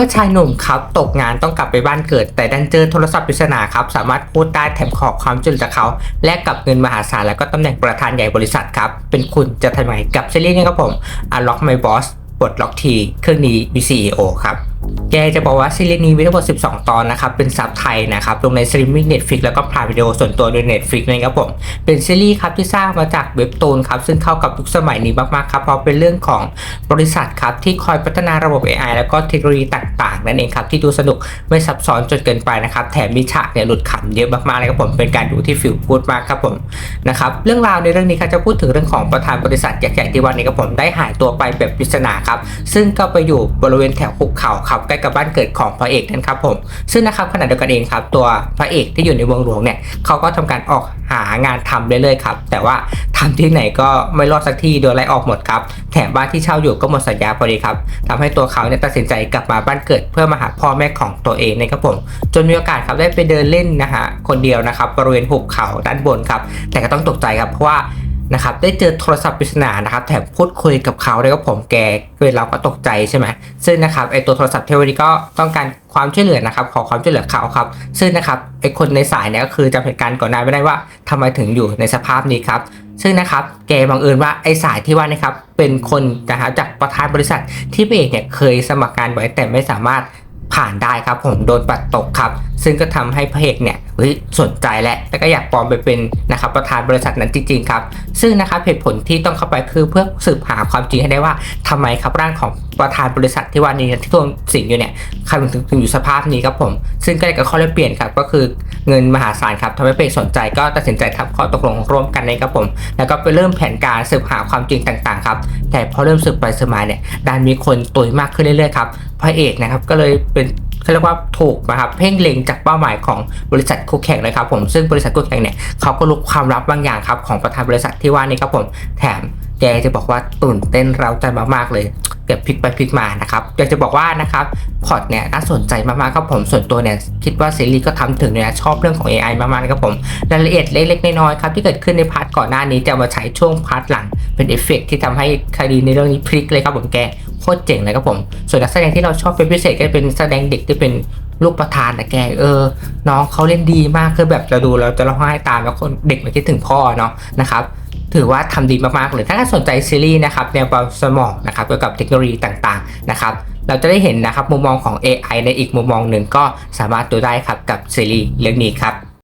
มื่อชายหนุ่มครับตกงานต้องกลับไปบ้านเกิด แต่ดันเจอโทรศัพท์ปริศนาครับสามารถพูดได้แถมขอความช่วยเหลือจากเขา แลกกับเงินมหาศาลแล้วก็ตำแหน่งประธานใหญ่บริษัทครับ เป็นคุณจะทำไงกับซีรีส์นี้ครับผม Unlock My Boss ปลดล็อกทีเครื่องนี้มี CEO ครับ แกจะบอกว่าซีรีส์นี้มีทั้งหมด 12 ตอนนะครับ เป็นซับไทยนะครับ ลงในสตรีมมิ่ง Netflix แล้วก็พาวิดีโอส่วนตัวโดย Netflix นะครับผม เป็นซีรีส์ครับที่สร้างมาจากเว็บตูนครับ ซึ่งเข้ากับยุคสมัยนี้มากๆครับ เพราะเป็นเรื่องของบริษัทครับ ที่คอยพัฒนาระบบ AI แล้วก็เทคโนโลยีต่าง ๆ นั่นเองครับ ที่ดูสนุกไม่ซับซ้อนจนเกินไปนะครับ แถมมีฉากเนี่ยหลุดขำเยอะมากๆเลยครับผม เป็นการดูที่ฟิลกูดมากครับผมนะครับ เรื่องราวในเรื่องนี้ครับจะพูดถึงเรื่องของประธานบริษัทใหญ่ๆที่วันนี้ครับผมได้หายตัวไปแบบปริศนาครับ ซึ่งก็ไปอยู่บริเวณแถวหุบเขาครับใกล้กับบ้านเกิดของพระเอกนั่นครับผมซึ่งนะครับขณะเดียวกันเองครับตัวพระเอกที่อยู่ในเมืองหลวงเนี่ยเขาก็ทำการออกหางานทำเรื่อยๆครับแต่ว่าทำที่ไหนก็ไม่รอดสักที่โดนไล่ออกหมดครับแถมบ้านที่เช่าอยู่ก็หมดสัญญาพอดีครับทำให้ตัวเขาเนี่ยตัดสินใจกลับมาบ้านเกิด เพื่อมาหาพ่อแม่ของตัวเองนะครับผมจนมีโอกาสครับได้ไปเดินเล่นนะฮะคนเดียวนะครับบริเวณหุบเขาด้านบนครับแต่ก็ต้องตกใจครับเพราะว่า นะครับได้เจอโทรศัพท์ปริศนานะครับแถมพูดคุยกับเขาด้วยก็ผมแกเลยเราก็ตกใจใช่ไหมซึ่งนะครับไอตัวโทรศัพท์เทวนี้ก็ต้องการความช่วยเหลือนะครับขอความช่วยเหลือเขาครับซึ่งนะครับไอคนในสายเนี่ยก็คือจำเหตุการณ์ก่อนหน้าไม่ได้ว่าทำไมถึงอยู่ในสภาพนี้ครับซึ่งนะครับแกบังเอิญว่าไอสายที่ว่านะครับเป็นคนนะครับจากประธานบริษัทที่พระเอกเนี่ยเคยสมัครงานไว้แต่ไม่สามารถ ผ่านได้ครับผมโดนปัดตกครับ ซึ่งก็ทำให้พระเอกเนี่ยเฮ้ยสนใจและแล้วก็อยากปลอมไปเป็นนะครับประธานบริษัทนั้นจริงๆครับ ซึ่งนะครับเหตุผลที่ต้องเข้าไปคือเพื่อสืบหาความจริงให้ได้ว่าทำไมครับร่างของประธานบริษัทที่ว่านี้ที่ตัวสิงอยู่เนี่ยใครถึงถึงอยู่สภาพนี้ครับผม ซึ่งก็เลยกับข้อแลกเปลี่ยนครับก็คือเงินมหาศาลครับทำให้พระเอกสนใจก็ตัดสินใจทำข้อตกลงร่วมกันนะครับผม แล้วก็ไปเริ่มแผนการสืบหาความจริงต่างๆครับแต่พอเริ่มสืบไปสืบมาเนี่ยดันมีคนตุยมากขึ้นเรื่อยๆครับพระเอกนะครับก็เลยเป็นเขาเรียกว่าถูกนะครับเพ่งเล็งจากเป้าหมายของบริษัทคู่แข่งเลยครับผมซึ่งบริษัทคู่แข่งเนี่ยเขาก็รู้ความลับบางอย่างครับของประธานบริษัทที่ว่านี่ครับผมแถมแกจะบอกว่าตื่นเต้นเราใจมากๆเลยเกือบพลิกไปพลิกมานะครับอยากจะบอกว่านะครับพอร์ตเนี่ยน่าสนใจมากๆครับผมส่วนตัวเนี่ยคิดว่าซีรีส์ก็ทำถึงเนี่ยชอบเรื่องของ AI มากๆนะครับผมรายละเอียดเล็กๆน้อยๆครับที่เกิดขึ้นในพาร์ทก่อนหน้านี้จะมาใช้ช่วงพาร์ทหลังเป็นเอฟเฟกต์ที่ทำให้คดีในเรื่องนี้พลิกเลยครับผมแก คตรเจ๋งเลยครับผม ส่วนนักแสดงที่เราชอบเป็นพิเศษก็เป็นแสดงเด็กที่เป็นลูกประธานนะแกเออ น้องเขาเล่นดีมากคือแบบเราดูเราจะร้องไห้ตามแล้วคนเด็กมันคิดถึงพ่อเนาะนะครับถือว่าทำดีมากๆเลยถ้าท่านสนใจซีรีส์นะครับแนวเบาสมองนะครับเกี่ยวกับเทคโนโลยีต่างๆนะครับเราจะได้เห็นนะครับมุมมองของ AI ในอีกมุมมองหนึ่งก็สามารถดูได้ครับกับซีรีส์เรื่องนี้ครับ